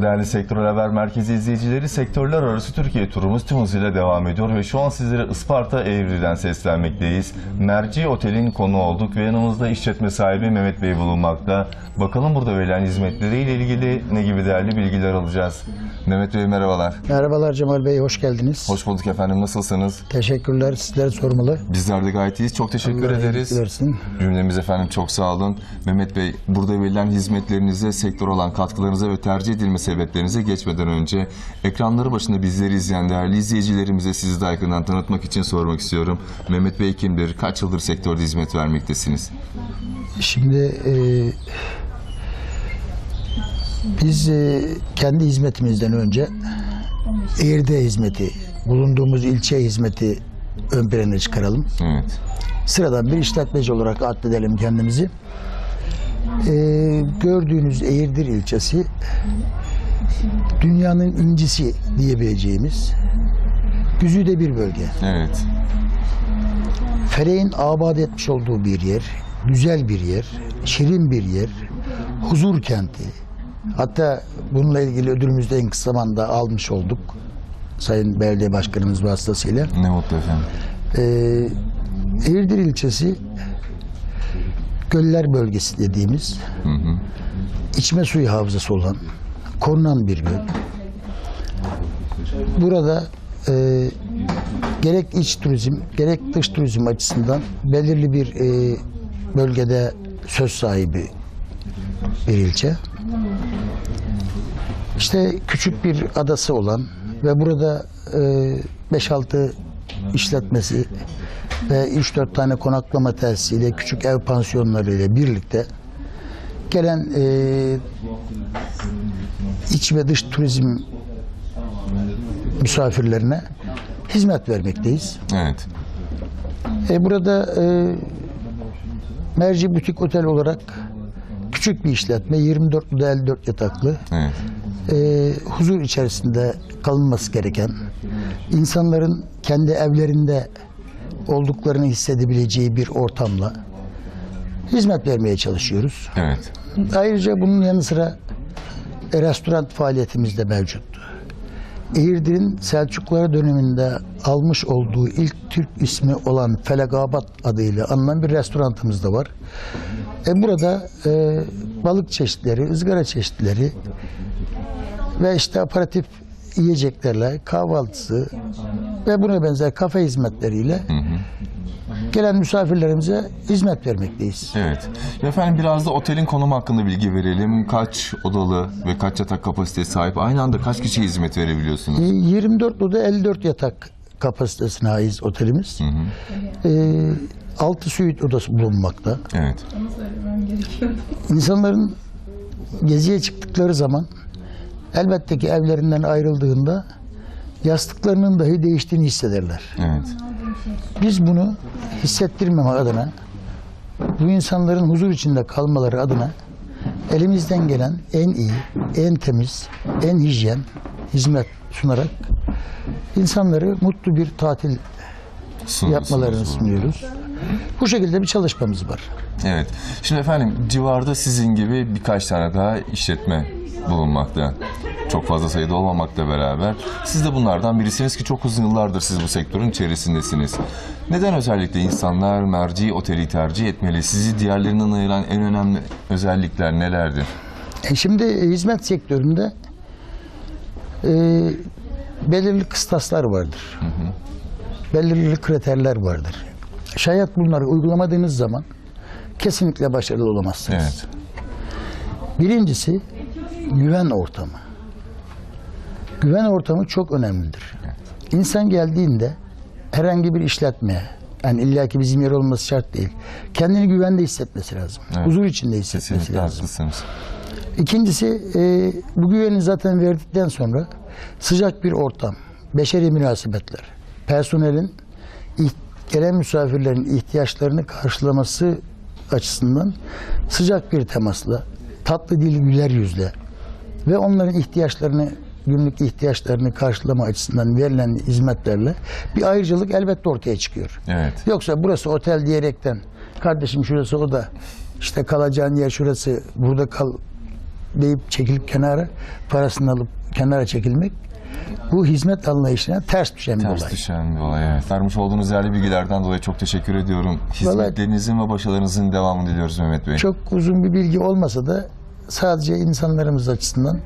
Merhaba değerli Sektör Haber Merkezi izleyicileri. Sektörler arası Türkiye turumuz tüm hızıyla devam ediyor ve şu an sizlere Isparta Eğri'den seslenmekteyiz. Merci Otel'in konu olduk ve yanımızda işletme sahibi Mehmet Bey bulunmakta. Bakalım burada verilen hizmetleriyle ilgili ne gibi değerli bilgiler alacağız. Mehmet Bey merhabalar. Merhabalar Cemal Bey, hoş geldiniz. Hoş bulduk efendim. Nasılsınız? Teşekkürler, sizleri sormalı. Bizler de gayet iyiyiz. Çok teşekkür Allah ederiz. versin. Cümlemiz efendim çok sağ olun. Mehmet Bey burada verilen hizmetlerinize, sektör olan katkılarınıza ve tercih edilme sebeplerinize geçmeden önce ekranları başında bizleri izleyen değerli izleyicilerimize sizi daha yakından tanıtmak için sormak istiyorum. Mehmet Bey kimdir? Kaç yıldır sektörde hizmet vermektesiniz? Şimdi e, biz e, kendi hizmetimizden önce Eğirde hizmeti, bulunduğumuz ilçe hizmeti ön plana çıkaralım. Evet. Sıradan bir işletmeci olarak addedelim kendimizi. E, gördüğünüz Eğirdir ilçesi dünyanın incisi diyebileceğimiz güzide bir bölge. Evet. Fereğin abad etmiş olduğu bir yer, güzel bir yer, şirin bir yer, huzur kenti. Hatta bununla ilgili ödülümüzü de en kısa zamanda almış olduk. Sayın Belediye Başkanımız vasıtasıyla. Ne mutlu efendim. Ee, Eğirdir ilçesi Göller bölgesi dediğimiz içme suyu havzası olan korunan bir göl. Burada e, gerek iç turizm gerek dış turizm açısından belirli bir e, bölgede söz sahibi bir ilçe. İşte küçük bir adası olan ve burada e, 5-6 işletmesi ve 3-4 tane konaklama tesisiyle küçük ev pansiyonları ile birlikte gelen e, iç ve dış turizm misafirlerine hizmet vermekteyiz. Evet. E, burada e, Merci Butik Otel olarak küçük bir işletme, 24 oda 54 yataklı, Evet. E, huzur içerisinde kalınması gereken, insanların kendi evlerinde olduklarını hissedebileceği bir ortamla hizmet vermeye çalışıyoruz. Evet. Ayrıca bunun yanı sıra e, restoran faaliyetimiz de mevcut. Eğirdir'in Selçuklular döneminde almış olduğu ilk Türk ismi olan Felagabat adıyla anılan bir restoranımız da var. E, burada e, balık çeşitleri, ızgara çeşitleri ve işte aparatif yiyeceklerle kahvaltısı ve buna benzer kafe hizmetleriyle gelen misafirlerimize hizmet vermekteyiz. Evet. Efendim biraz da otelin konumu hakkında bilgi verelim. Kaç odalı ve kaç yatak kapasitesi sahip? Aynı anda kaç kişiye hizmet verebiliyorsunuz? E, 24 oda 54 yatak kapasitesine ait otelimiz. E, 6 suite odası bulunmakta. Evet. İnsanların geziye çıktıkları zaman elbette ki evlerinden ayrıldığında yastıklarının dahi değiştiğini hissederler. Evet. Biz bunu hissettirmemek adına bu insanların huzur içinde kalmaları adına elimizden gelen en iyi, en temiz, en hijyen hizmet sunarak insanları mutlu bir tatil Sunuyorsunuz yapmalarını sunuyoruz. Bu şekilde bir çalışmamız var. Evet. Şimdi efendim civarda sizin gibi birkaç tane daha işletme bulunmakta. Çok fazla sayıda olmamakla beraber. Siz de bunlardan birisiniz ki çok uzun yıllardır siz bu sektörün içerisindesiniz. Neden özellikle insanlar merci oteli tercih etmeli? Sizi diğerlerinden ayıran en önemli özellikler nelerdir? E şimdi e, hizmet sektöründe e, belirli kıstaslar vardır. Belirli kriterler vardır. Şayet bunları uygulamadığınız zaman kesinlikle başarılı olamazsınız. Evet. Birincisi güven ortamı. Güven ortamı çok önemlidir. İnsan geldiğinde herhangi bir işletmeye, yani illaki bizim yer olması şart değil. Kendini güvende hissetmesi lazım. Evet. Huzur içinde hissetmesi Kesinlikle lazım. haklısınız. İkincisi e, bu güveni zaten verdikten sonra sıcak bir ortam, beşeri münasebetler, personelin gelen misafirlerin ihtiyaçlarını karşılaması açısından sıcak bir temasla, tatlı dil güler yüzle ve onların ihtiyaçlarını günlük ihtiyaçlarını karşılama açısından verilen hizmetlerle bir ayrıcalık elbette ortaya çıkıyor. Evet. Yoksa burası otel diyerekten kardeşim şurası o da işte kalacağın yer şurası burada kal deyip çekilip kenara parasını alıp kenara çekilmek bu hizmet anlayışına ters düşen bir Ters olay. düşen bir olay evet. Vermiş olduğunuz değerli bilgilerden dolayı çok teşekkür ediyorum. Hizmetlerinizin ve başarılarınızın devamını diliyoruz Mehmet Bey. Çok uzun bir bilgi olmasa da sadece insanlarımız açısından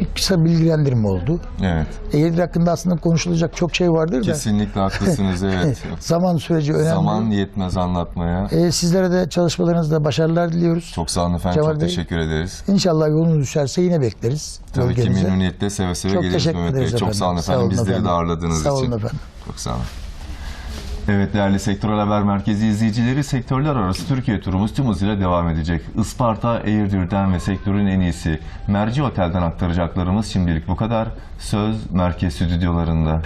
bir kısa bilgilendirme oldu. Evet. Eğitim hakkında aslında konuşulacak çok şey vardır da Kesinlikle haklısınız evet. zaman süreci önemli. Zaman yetmez anlatmaya. Ee, sizlere de çalışmalarınızda başarılar diliyoruz. Çok sağ olun efendim. Cemal çok Bey. teşekkür ederiz. İnşallah yolunuz düşerse yine bekleriz. Tabii ki memnuniyetle seve seve Çok geliriz teşekkür Mehmet Bey. ederiz Çok sağ olun efendim. Bizleri efendim. de ağırladığınız Sağ için. olun efendim. Çok sağ olun. Evet değerli Sektörel Haber Merkezi izleyicileri sektörler arası Türkiye turumuz tüm hızıyla devam edecek. Isparta, Eğirdir'den ve sektörün en iyisi Merci Otel'den aktaracaklarımız şimdilik bu kadar. Söz merkez stüdyolarında.